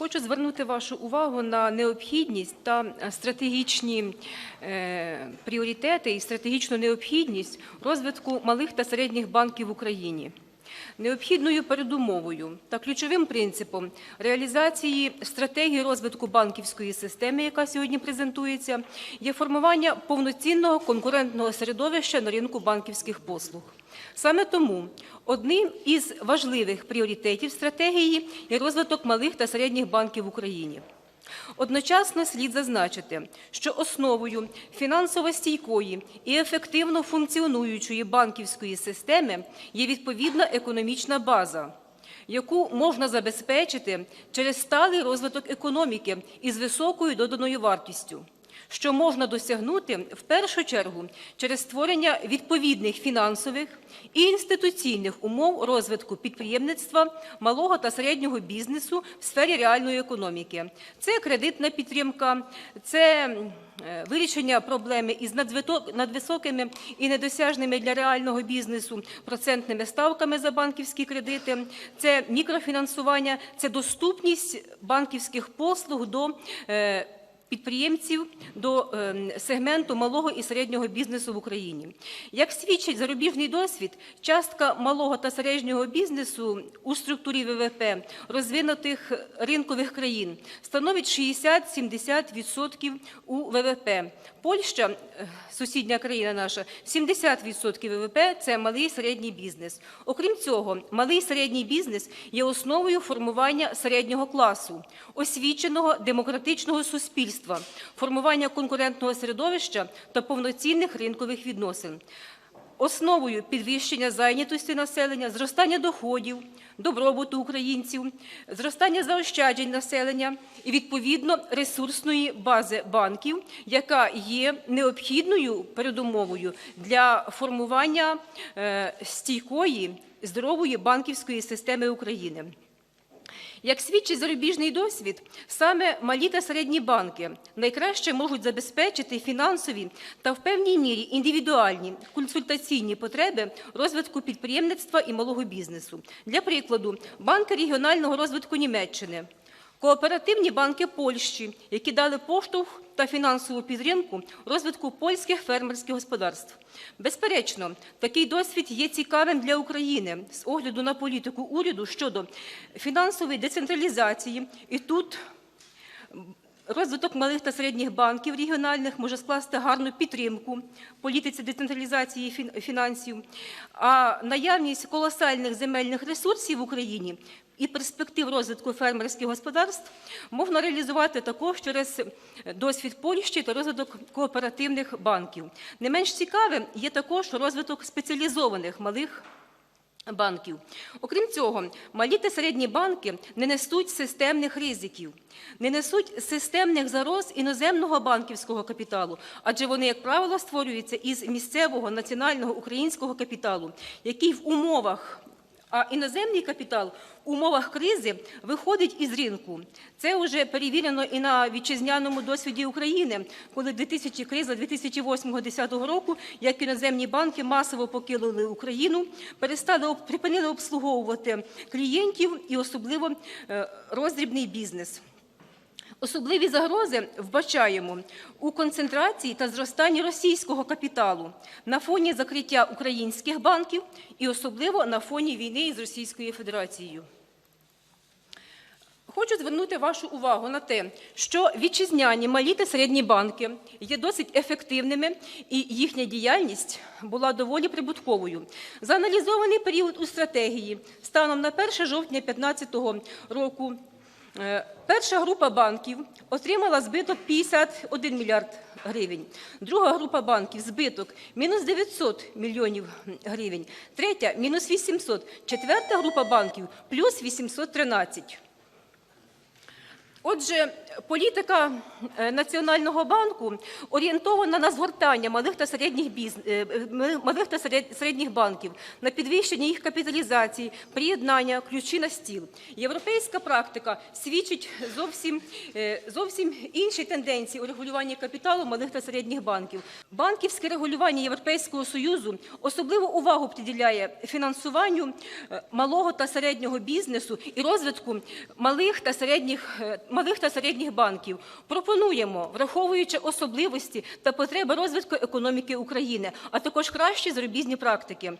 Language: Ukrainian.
Хочу звернути вашу увагу на необхідність та стратегічні е, пріоритети і стратегічну необхідність розвитку малих та середніх банків в Україні. Необхідною передумовою та ключовим принципом реалізації стратегії розвитку банківської системи, яка сьогодні презентується, є формування повноцінного конкурентного середовища на ринку банківських послуг. Саме тому одним із важливих пріоритетів стратегії є розвиток малих та середніх банків в Україні. Одночасно слід зазначити, що основою фінансово стійкої і ефективно функціонуючої банківської системи є відповідна економічна база, яку можна забезпечити через сталий розвиток економіки із високою доданою вартістю, що можна досягнути в першу чергу через створення відповідних фінансових і інституційних умов розвитку підприємництва, малого та середнього бізнесу в сфері реальної економіки. Це кредитна підтримка, це е, вирішення проблеми із надвисокими і недосяжними для реального бізнесу процентними ставками за банківські кредити, це мікрофінансування, це доступність банківських послуг до е, підприємців до ем, сегменту малого і середнього бізнесу в Україні. Як свідчить зарубіжний досвід, частка малого та середнього бізнесу у структурі ВВП розвинутих ринкових країн становить 60-70% у ВВП. Польща, е, сусідня країна наша, 70% ВВП – це малий і середній бізнес. Окрім цього, малий і середній бізнес є основою формування середнього класу, освіченого демократичного суспільства, формування конкурентного середовища та повноцінних ринкових відносин. Основою підвищення зайнятості населення, зростання доходів, добробуту українців, зростання заощаджень населення і відповідно ресурсної бази банків, яка є необхідною передумовою для формування е, стійкої здорової банківської системи України. Як свідчить зарубіжний досвід, саме малі та середні банки найкраще можуть забезпечити фінансові та в певній мірі індивідуальні консультаційні потреби розвитку підприємництва і малого бізнесу. Для прикладу, банки регіонального розвитку Німеччини, кооперативні банки Польщі, які дали поштовх та фінансову підтримку розвитку польських фермерських господарств. Безперечно, такий досвід є цікавим для України з огляду на політику уряду щодо фінансової децентралізації. І тут розвиток малих та середніх банків регіональних може скласти гарну підтримку політиці децентралізації фінансів, а наявність колосальних земельних ресурсів в Україні і перспектив розвитку фермерських господарств можна реалізувати також через досвід Польщі та розвиток кооперативних банків. Не менш цікавим є також розвиток спеціалізованих малих банків. Окрім цього, малі та середні банки не несуть системних ризиків, не несуть системних загроз іноземного банківського капіталу, адже вони, як правило, створюються із місцевого національного українського капіталу, який в умовах а іноземний капітал в умовах кризи виходить із ринку. Це вже перевірено і на вітчизняному досвіді України, коли 2000, криза 2008-2010 року, як іноземні банки масово покинули Україну, перестали припинили обслуговувати клієнтів і особливо е, роздрібний бізнес. Особливі загрози вбачаємо у концентрації та зростанні російського капіталу на фоні закриття українських банків і особливо на фоні війни із Російською Федерацією. Хочу звернути вашу увагу на те, що вітчизняні малі та середні банки є досить ефективними, і їхня діяльність була доволі прибутковою. Зааналізований період у стратегії станом на 1 жовтня 2015 року Перша група банків отримала збиток 51 мільярд гривень. Друга група банків збиток мінус 900 мільйонів гривень. Третя мінус 800. Четверта група банків плюс 813. Отже, політика е, Національного банку орієнтована на згортання малих та середніх біз... е, малих та середніх банків, на підвищення їх капіталізації, приєднання, ключі на стіл. Європейська практика свідчить зовсім, е, зовсім інші тенденції у регулюванні капіталу малих та середніх банків. Банківське регулювання Європейського союзу особливу увагу приділяє фінансуванню малого та середнього бізнесу і розвитку малих та середніх малих та середніх банків. Пропонуємо, враховуючи особливості та потреби розвитку економіки України, а також кращі зарубіжні практики.